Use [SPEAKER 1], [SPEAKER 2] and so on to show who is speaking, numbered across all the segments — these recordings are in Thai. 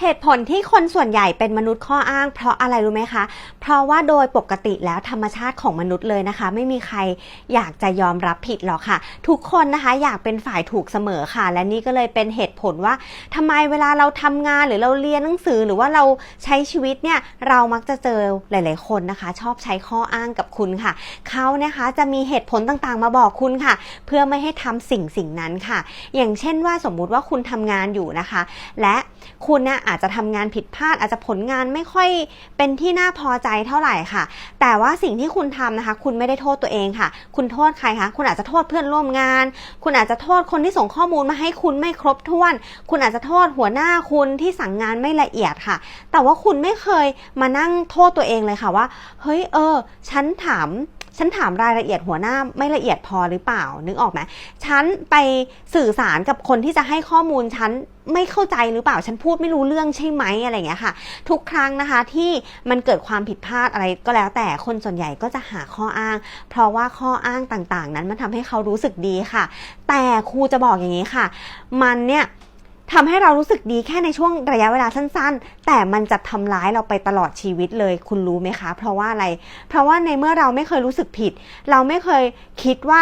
[SPEAKER 1] เหตุผลที่คนส่วนใหญ่เป็นมนุษย์ข้ออ้าง เพราะอะไรรู้ไหมคะ เพราะว่าโดยปกติแล้วธรรมชาติของมนุษย์เลยนะคะ ไม่มีใครอยากจะยอมรับผิดหรอกค่ะ ทุกคนนะคะอยากเป็นฝ่ายถูกเสมอค่ะ และนี่ก็เลยเป็นเหตุผลว่าทำไมเวลาเราทำงานหรือเราเรียนหนังสือหรือว่าเราใช้ชีวิตเนี่ยเรามักจะเจอหลาย ๆ คนนะคะ ชอบใช้ข้ออ้างกับคุณค่ะเขานะคะจะมีเหตุผลต่างๆ มาบอกคุณค่ะ เพื่อไม่ให้ทำสิ่งสิ่งนั้นค่ะ อย่างเช่นว่าสมมุติว่าคุณทำงานอยู่นะคะ และคุณเนี่ยอาจจะทำงานผิดพลาด อาจจะผลงานไม่ค่อยเป็นที่น่าพอใจเท่าไหร่ค่ะ แต่ว่าสิ่งที่คุณทำนะคะ คุณไม่ได้โทษตัวเองค่ะ คุณโทษใครคะคุณอาจจะโทษเพื่อนร่วมงาน คุณอาจจะโทษคนที่ส่งข้อมูลมาให้คุณไม่ครบถ้วน คุณอาจจะโทษหัวหน้าคุณที่สั่งงานไม่ละเอียดค่ะ แต่ว่าคุณไม่เคยมานั่งโทษตัวเองเลยค่ะว่า เฮ้ยเออ ฉันถาม ฉันถามรายละเอียดหัวหน้าไม่ละเอียดพอหรือเปล่า นึกออกไหมฉันไปสื่อสารกับคนที่จะให้ข้อมูลฉันไม่เข้าใจหรือเปล่า ฉันพูดไม่รู้เรื่องใช่ไหมอะไรอย่างเงี้ยค่ะ ทุกครั้งนะคะที่มันเกิดความผิดพลาดอะไรก็แล้วแต่คนส่วนใหญ่ก็จะหาข้ออ้าง เพราะว่าข้ออ้างต่างๆ นั้นมันทำให้เขารู้สึกดีค่ะ แต่ครูจะบอกอย่างนี้ค่ะ มันเนี่ย ทำให้เรารู้สึกดีแค่ในช่วงระยะเวลาสั้น ๆ แต่มันจะทำร้ายเราไปตลอดชีวิตเลยคุณรู้ไหมคะ เพราะว่าอะไร เพราะว่าในเมื่อเราไม่เคยรู้สึกผิด เราไม่เคยคิดว่า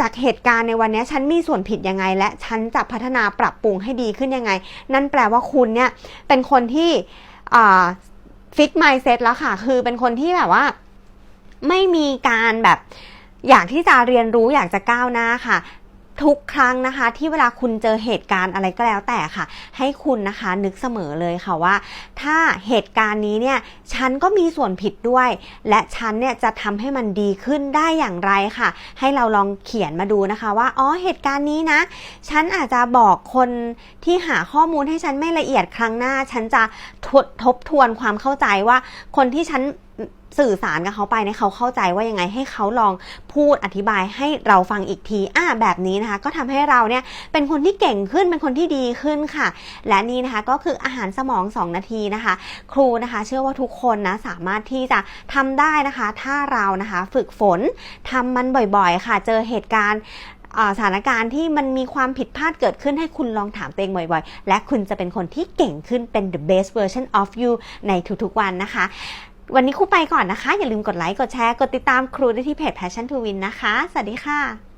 [SPEAKER 1] จากเหตุการณ์ในวันนี้ฉันมีส่วนผิดยังไง และฉันจะพัฒนาปรับปรุงให้ดีขึ้นยังไง นั่นแปลว่าคุณเนี่ยเป็นคนที่ฟิกไมซ์เซ็ตแล้วค่ะ คือเป็นคนที่แบบว่า ไม่มีการแบบอยากที่จะเรียนรู้อยากจะก้าวหน้าค่ะ ทุกครั้งนะคะที่เวลาคุณเจอเหตุการณ์อะไรก็แล้วแต่ค่ะ ให้คุณนะคะนึกเสมอเลยค่ะว่า ถ้าเหตุการณ์นี้เนี่ยฉันก็มีส่วนผิดด้วย และฉันเนี่ยจะทำให้มันดีขึ้นได้อย่างไรค่ะ ให้เราลองเขียนมาดูนะคะว่าอ๋อเหตุการณ์นี้นะ ฉันอาจจะบอกคนที่หาข้อมูลให้ฉันไม่ละเอียดครั้งหน้า ฉันจะทบทบทวนความเข้าใจว่าคนที่ฉัน สื่อสารกับเขาไปเนี่ยเขาเข้าใจว่ายังไงให้เขาลองพูดอธิบายให้เราฟังอีกทีอ่าแบบนี้นะคะ ก็ทำให้เราเนี่ยเป็นคนที่เก่งขึ้นเป็นคนที่ดีขึ้นค่ะ และนี่นะคะก็คืออาหารสมอง 2 นาทีนะคะ ครูนะคะเชื่อว่าทุกคนนะสามารถที่จะทำได้นะคะ ถ้าเรานะคะฝึกฝนทำมันบ่อยๆ ค่ะ เจอเหตุการณ์สถานการณ์ที่มันมีความผิดพลาดเกิดขึ้นให้คุณลองถามตัวเองบ่อยๆ และคุณจะเป็นคนที่เก่งขึ้นเป็น the best version of you ในทุกๆวันนะคะ วันนี้ครูไปก่อนนะคะ อย่าลืมกดไลค์ กดแชร์ กดติดตามครูได้ที่เพจ Passion to Win นะคะ สวัสดีค่ะ